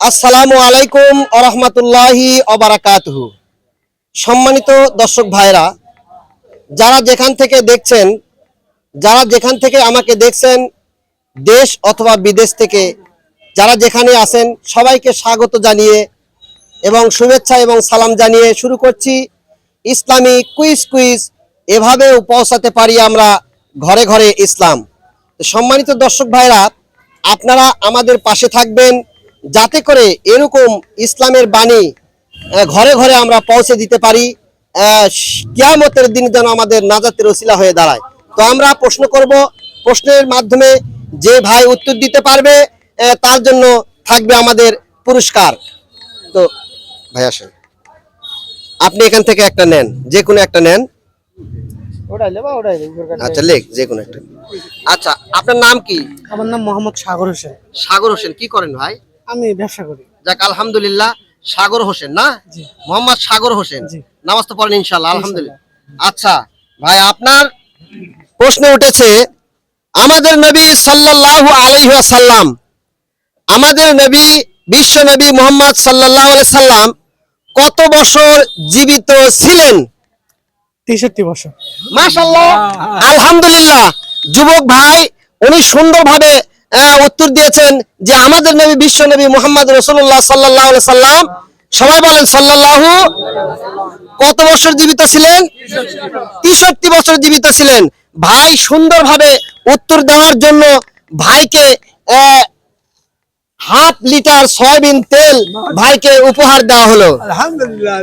আসসালামু আলাইকুম আরহামতুল্লাহি অবারাকাতহু সম্মানিত দর্শক ভাইরা যারা যেখান থেকে দেখছেন, যারা যেখান থেকে আমাকে দেখছেন, দেশ অথবা বিদেশ থেকে যারা যেখানে আছেন, সবাইকে স্বাগত জানিয়ে এবং শুভেচ্ছা এবং সালাম জানিয়ে শুরু করছি ইসলামী কুইজ কুইজ, এভাবেও পৌঁছাতে পারি আমরা ঘরে ঘরে ইসলাম। সম্মানিত দর্শক ভাইরা আপনারা আমাদের পাশে থাকবেন যাতে করে এরকম ইসলামের বাণী ঘরে ঘরে আমরা পৌঁছে দিতে পারি কিয়ামতের দিন যেন আমাদের নাজাতের ওসিলা হয়ে দাঁড়ায়। তো আমরা প্রশ্ন করব প্রশ্নের মাধ্যমে যে ভাই উত্তর দিতে পারবে তার জন্য থাকবে আমাদের পুরস্কার। তো ভাই আসেন। আপনি এখান থেকে একটা নেন যে কোনো একটা নেন। আচ্ছা লেখ যে কোনো একটা। আচ্ছা আপনার নাম কি? আমার নাম মোহাম্মদ সাগর হোসেন। সাগর হোসেন কি করেন ভাই? আমি ব্যবসা করি। যাক আলহামদুলিল্লাহ সাগর হোসেন না? মোহাম্মদ সাগর হোসেন। নামাজ তো পড়েন ইনশাল্লাহ আলহামদুলিল্লাহ। আচ্ছা ভাই আপনার প্রশ্ন উঠেছে আমাদের নবী সাল্লাল্লাহু আলাইহি ওয়াসাল্লাম আমাদের নবী বিশ্ব নবী মোহাম্মদ সাল্লাল্লাহু আলাইহি সাল্লাম কত বছর জীবিত ছিলেন? তেষট্টি বছর। মাশাল্লাহ আলহামদুলিল্লাহ। যুবক ভাই উনি সুন্দরভাবে উত্তর দিয়েছেন যে আমাদের নবী, বিশ্ব নবী মোহাম্মদ রসুল্লাহ সাল্লাহ সাল্লাম, সবাই বলেন সাল্লাল্লাহু কত বছর জীবিত ছিলেন? তেষট্টি বছর জীবিত ছিলেন। ভাই, সুন্দরভাবে উত্তর দেওয়ার জন্য ভাইকে হাফ লিটার সয়াবিন তেল ভাইকে উপহার দেওয়া হলো। আলহামদুলিল্লাহ